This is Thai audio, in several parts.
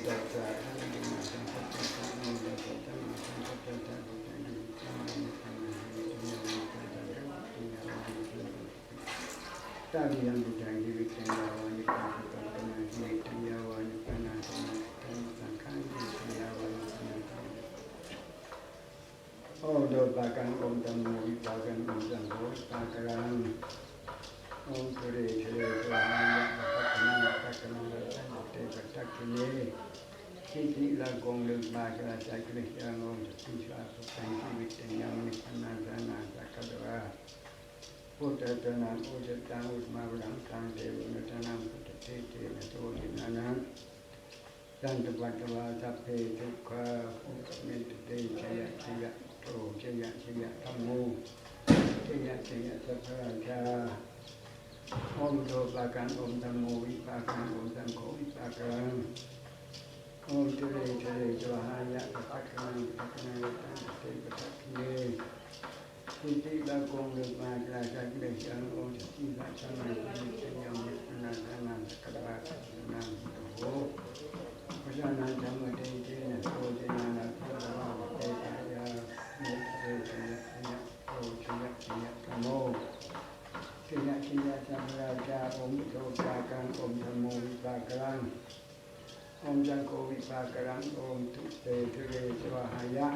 Taviyan bujang divitan yawa yukan kutan kanan divitan yawa yukan natan kutan kutan kan divitan yawa yukan natan. Oh dobakan om tamu yubakan om tamu pakaran om kure kure kure เตปัตตะกิเนสิทธิละกงลึกบาชาจักริยังงสติชาสุตังชีวิตยังนิพพานาสานาสักขะวะพุทธตนาอุจตังอุตมาวังทางเทวนตนังพุทธเทเทนะโตหินานังสันตปัตตวาสัพเพทุกขาอุปเมตเตชยชยโตชยะชยะธรรมโมชยะชยะสัพพะ อมโตปากันอมตะโมวิปากันอมตะโขวิปากันอมเจริญเจริจวหายะปะทักนังปะทักนังตังเตปะทักเนทิติบางกงเดือมาจราจักเดชอังอมทิติลาชันังทิติยังนันนันนันกระบะนันโอพระชานันจัง สัมราชาอมโทปากังอมธรรมวิปากรังอมจังโควิปากรังอมทุเตทุเรสวหายะ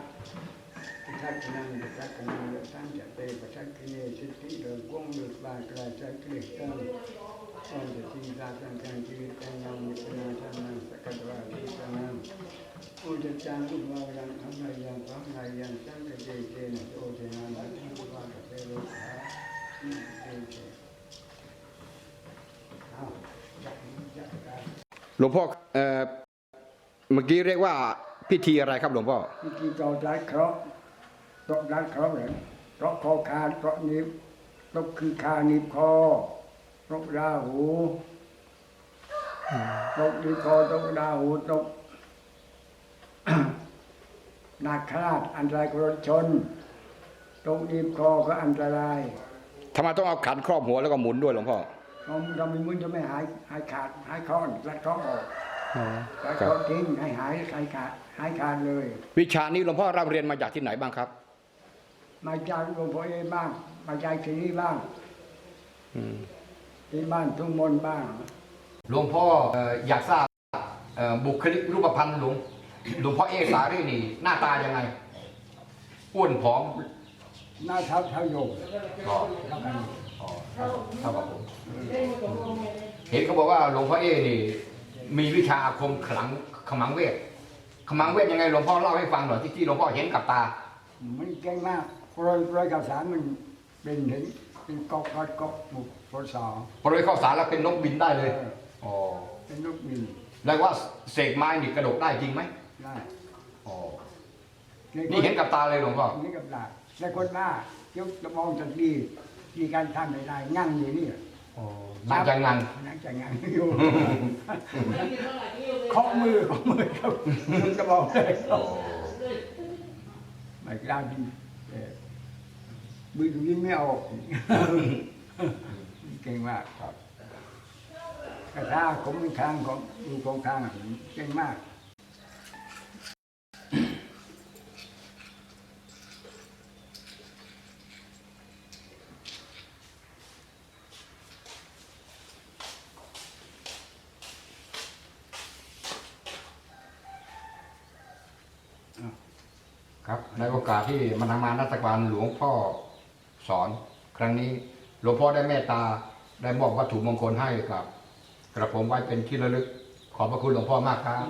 พิทักขนังพิทักขนังยตังจะเตปทักขิเนสิทธิเดินกวงดุปากราชกฤษตังอมจะทีสาสังกังชีวิตตังยังมิตนาชนังสกัดวาทิสนังอุจจังอุบาวังอัมนายังพัมนายังสังกเจเจนะโอเจนานาทังวาตเตโลภา หลวงพ่อเอ่อเมื่อกี้เรียกว่าพิธีอะไรครับหลวงพ่อ วิธีเกาดัดเคราะห์ตกดัดเคราะห์เลยเพราะคอขาดเพราะนิบตกคือคานิบคอตกราหูตกดีคอตกราหูตก นาคราชอันตรายกรถชนตกดีคอก็อันตราย ทำไมต้องเอาขันครอบหัวแล้วก็หมุนด้วยหลวงพ่อ เราเราไม่มึนจะไม่หายหายขาดหายคอนรัดคอออกรัดครัคบอทิ้งให้หายหายขาดหายขาดเลย วิชานี้หลวงพ่อรับเรียนมาจากที่ไหนบ้างครับ มาจากหลวงพ่อเอบ้าง มาจากที่นี่บ้างที่บ้านทุ่งมนต์บ้าง หลวงพ่อเอ่ออยากทราบเอ่อบุคลิกรูปพรรณหลวง หลวงพ่อเอสารีนี่ หน้าตายังไง อ้วนผอมหน้าเท้าเท้าโยมอ๋อเท่ากันอ๋อ เท่ากับผมเห็นเขาบอกว่าหลวงพ่อเอนี่มีวิชาอาคมขลังขมังเวทขมังเวทยังไงหลวงพ่อเล่าให้ฟังหน่อยที่ที่หลวงพ่อเห็นกับตา มันเก่งมากโปรยโปรยข่าวสารมันเป็นเห็นเป็นกอกกอกกอกหมุกโพสอพอเลยเข้าสารแล้วเป็นนกบินได้เลยเอออ๋อเป็นนกบินแล้วว่าเสกไม้นี่กระโดดได้จริงไหมได้อ๋อในคนี่เห็นกับตาเลยหลวงพ่อนี่กับดาบแต่คนบ้ายกจะมองจากดี มีการทำไม่ได้งั่งอยู่นี่น่าจะงันนั่งจะงั่งอยู่เคาะมือเคาะมือครับจะมองได้ไม่กล้าดีเออมือตรงนี้ไม่ออกเก่งมากครับกระทาผมมีทางของดูของทางอะเก่งมาก ครับ ในโอกาสที่มาทำงานรัฐบาหลวงพ่อสอนครั้งนี้ หลวงพ่อได้เมตตาได้มอบวัตถุมงคลให้กับ กระผมไว้เป็นที่ระลึก ขอบพระคุณหลวงพ่อมากครับ